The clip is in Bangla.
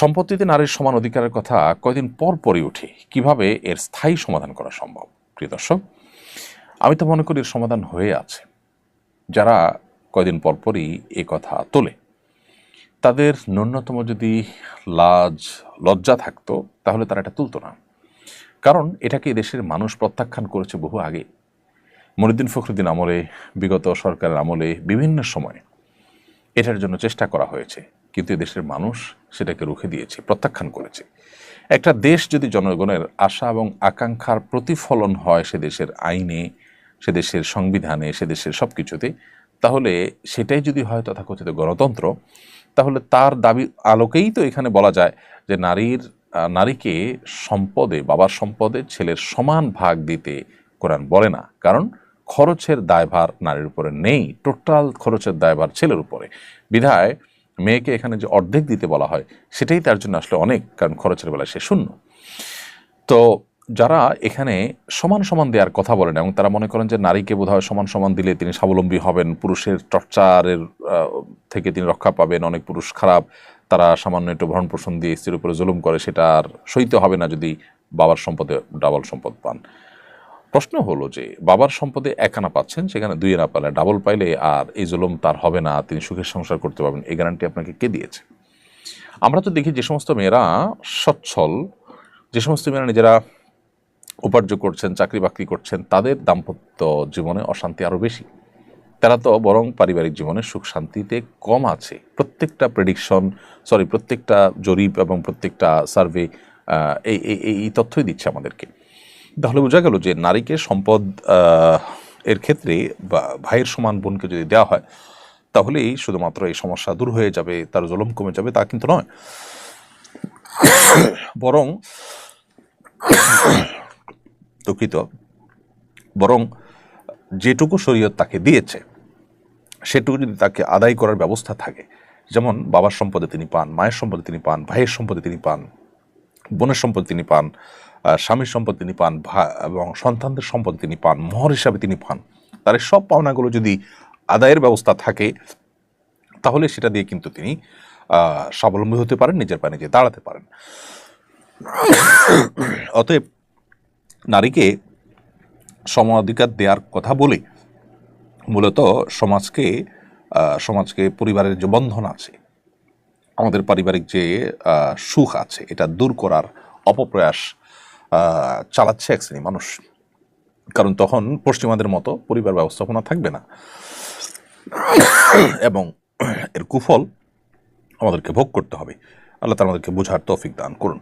সম্পত্তিতে নারীর সমান অধিকারের কথা কয়দিন পর পরই উঠে। কীভাবে এর স্থায়ী সমাধান করা সম্ভব? প্রিয় দর্শক, আমি তো মনে করি এর সমাধান হয়ে আছে। যারা কয়দিন পর পরই এ কথা তোলে, তাদের ন্যূনতম যদি লাজ, লজ্জা থাকতো, তাহলে তারা এটা তুলতো না। কারণ এটাকে দেশের মানুষ প্রত্যাখ্যান করেছে বহু আগে। মনিদ্দিন ফখরুদ্দিন আমলে, বিগত সরকারের আমলে বিভিন্ন সময় এটার জন্য চেষ্টা করা হয়েছে। কিন্তু দেশের মানুষ সেটাকে রুখে দিয়েছে, প্রত্যাখ্যান করেছে। একটা দেশ যদি জনগণের আশা এবং আকাঙ্ক্ষার প্রতিফলন হয় সে দেশের আইনে, সে দেশের সংবিধানে, সে দেশের সব কিছুতে তাহলে সেটাই যদি হয় তথাকথিত গণতন্ত্র, তাহলে তার দাবি আলোকেই তো এখানে বলা যায় যে নারীর নারীকে সম্পদে, বাবার সম্পদে ছেলের সমান ভাগ দিতে কোরআন বলে না। কারণ খরচের দায়ভার নারীর উপরে নেই, টোটাল খরচের দায়ভার ছেলের উপরে। বিধায় মেয়েকে এখানে যে অর্ধেক দিতে বলা হয়, সেটাই তার জন্য আসলে অনেক, কারণ খরচের বেলায় সে শূন্য। তো যারা এখানে সমান সমান দেওয়ার কথা বলেন এবং তারা মনে করেন যে নারীকে বোধহয় সমান সমান দিলে তিনি স্বাবলম্বী হবেন, পুরুষের টর্চারের থেকে তিনি রক্ষা পাবেন, অনেক পুরুষ খারাপ, তারা সামান্য একটু ভরণ পোষণ দিয়ে স্ত্রীর উপরে জুলুম করে, সেটা আর সইতে হবে না যদি বাবার সম্পদে ডাবল সম্পদ পান। প্রশ্ন হলো যে, বাবার সম্পদে এক আনা পাচ্ছেন, সেখানে দুই আনা পালে ডাবল পাইলে আর এই জুলুম তার হবে না, তিনি সুখের সংসার করতে পারবেন, এই গ্যারান্টি আপনাকে কে দিয়েছে? আমরা তো দেখি যে সমস্ত মেয়েরা সচ্ছল, যে সমস্ত মেয়েরা নিজেরা উপার্জন করছেন, চাকরি বাকরি করছেন, তাদের দাম্পত্য জীবনে অশান্তি আরও বেশি। তারা তো বরং পারিবারিক জীবনে সুখ শান্তিতে কম আছে। প্রত্যেকটা প্রেডিকশন সরি প্রত্যেকটা জরিপ এবং প্রত্যেকটা সার্ভে এই এই তথ্যই দিচ্ছে আমাদেরকে। তাহলে বোঝা গেল যে নারীকে সম্পদ এর ক্ষেত্রে বা ভাইয়ের সমান বোনকে যদি দেওয়া হয়, তাহলেই শুধুমাত্র এই সমস্যা দূর হয়ে যাবে, তার জলম কমে যাবে, তা কিন্তু নয়। বরং, দুঃখিত, বরং যেটুকু শরীয়ত তাকে দিয়েছে, সেটুকু যদি তাকে আদায় করার ব্যবস্থা থাকে, যেমন বাবার সম্পদে তিনি পান, মায়ের সম্পদে তিনি পান, ভাইয়ের সম্পদে তিনি পান, বোনের সম্পদ তিনি পান স্বামীর সম্পদ তিনি পান এবং সন্তানদের সম্পদ তিনি পান, মোহর হিসাবে তিনি পান। তার সব পাওনাগুলো যদি আদায়ের ব্যবস্থা থাকে, তাহলে সেটা দিয়ে কিন্তু তিনি স্বাবলম্বী হতে পারেন, নিজের পায়ে নিজে দাঁড়াতে পারেন। অতএব নারীকে সমাধিকার দেওয়ার কথা বলে মূলত সমাজকে সমাজকে পরিবারের যে বন্ধন আছে, আমাদের পারিবারিক যে সুখ আছে, এটা দূর করার অপপ্রয়াস চালাচ্ছে এক শ্রেণি মানুষ। কারণ তখন পশ্চিমাদের মতো পরিবার ব্যবস্থাপনা থাকবে না। এবং এর কুফল আমাদেরকে ভোগ করতে হবে। আল্লাহ তার আমাদেরকে বোঝার তৌফিক দান করুন।